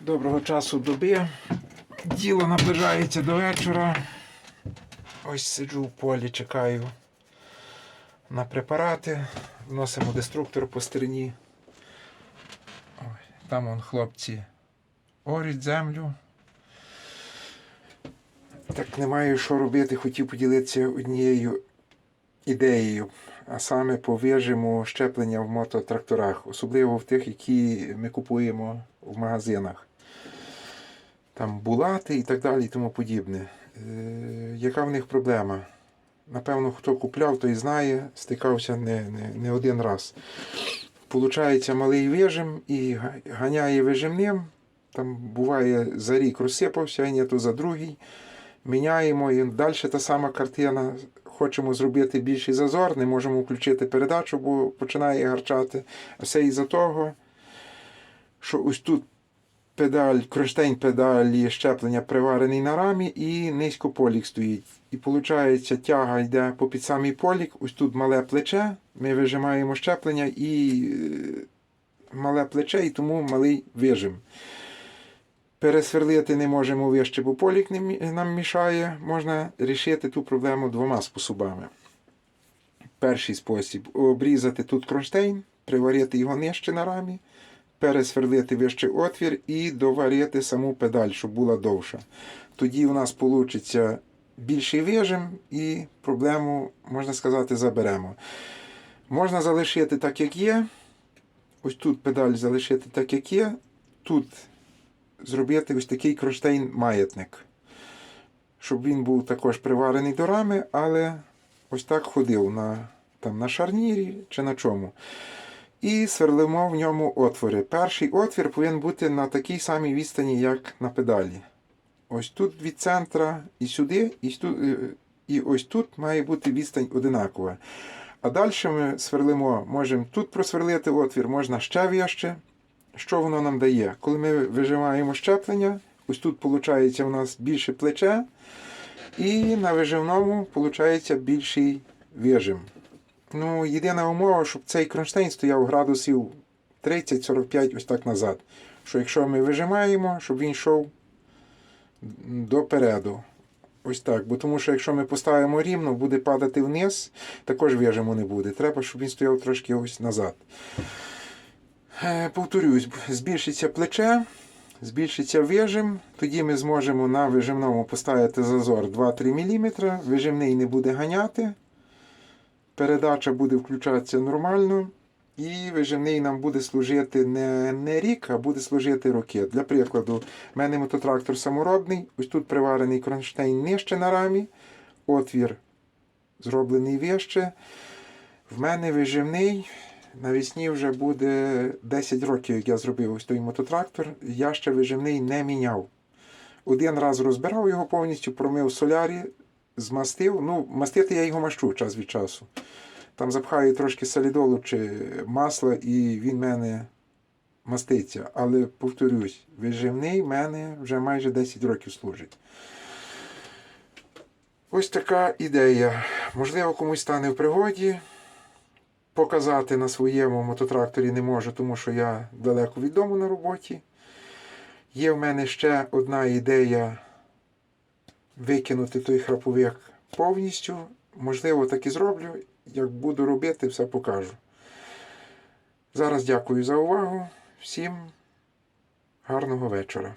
Доброго часу доби. Діло наближається до вечора. Ось сиджу в полі, чекаю на препарати. Вносимо деструктор по стерні. Там вон хлопці орють землю. Так не маю що робити, хотів поділитися однією ідеєю, а саме по вижиму щеплення в мототракторах, особливо в тих, які ми купуємо в магазинах. Там булати і так далі і тому подібне. Е, яка в них проблема? Напевно, хто купляв, той знає, стикався не, не, не один раз. Получається малий вижим і ганяє вижимним. Там буває за рік розсипався, а ні, то за другий. Міняємо і далі та сама картина. Хочемо зробити більший зазор, не можемо включити передачу, бо починає гарчати. Все із-за того, що ось тут педаль, кронштейн педалі щеплення приварений на рамі і низько полік стоїть. І виходить, тяга йде по під самий полік, ось тут мале плече, ми вижимаємо щеплення і е, мале плече, і тому малий вижим. Пересверлити не можемо вище, бо полік нам мішає. Можна рішити ту проблему двома способами. Перший спосіб обрізати тут кронштейн, приварити його нижче на рамі, пересверлити вище отвір і доварити саму педаль, щоб була довша. Тоді у нас вийде більший вижим і проблему, можна сказати, заберемо. Можна залишити так, як є. Ось тут педаль залишити так, як є. Тут зробити ось такий кронштейн-маятник. Щоб він був також приварений до рами, але ось так ходив на, там, на шарнірі чи на чому. І сверлимо в ньому отвори. Перший отвір повинен бути на такій самій відстані, як на педалі. Ось тут від центра і сюди, і, тут, і ось тут має бути відстань одинакова. А далі ми сверлимо, можемо тут просверлити отвір, можна ще вище. Що воно нам дає? Коли ми вижимаємо щеплення, ось тут виходить у нас більше плече, і на виживному виходить більший вижим. Ну, єдина умова, щоб цей кронштейн стояв градусів 30-45 ось так назад. Що якщо ми вижимаємо, щоб він йшов допереду. Ось так. Бо тому що якщо ми поставимо рівно, буде падати вниз, також вижиму не буде. Треба, щоб він стояв трошки ось назад. Е, Повторюсь, збільшиться плече, збільшиться вижим. Тоді ми зможемо на вижимному поставити зазор 2-3 мм. Вижимний не буде ганяти. Передача буде включатися нормально. І вижимний нам буде служити не, не рік, а буде служити роки. Для прикладу, в мене мототрактор саморобний. Ось тут приварений кронштейн нижче на рамі. Отвір зроблений вище. В мене вижимний. Навесні вже буде 10 років, як я зробив ось той мототрактор. Я ще вижимний не міняв. Один раз розбирав його повністю, промив солярі, змастив. Ну, мастити я його мащу час від часу. Там запхаю трошки солідолу чи масла, і він мене маститься. Але повторюсь, виживний в мене вже майже 10 років служить. Ось така ідея. Можливо, комусь стане в пригоді. Показати на своєму мототракторі не можу, тому що я далеко від дому на роботі. Є в мене ще одна ідея викинути той храповик повністю. Можливо, так і зроблю. Як буду робити, все покажу. Зараз дякую за увагу. Всім гарного вечора.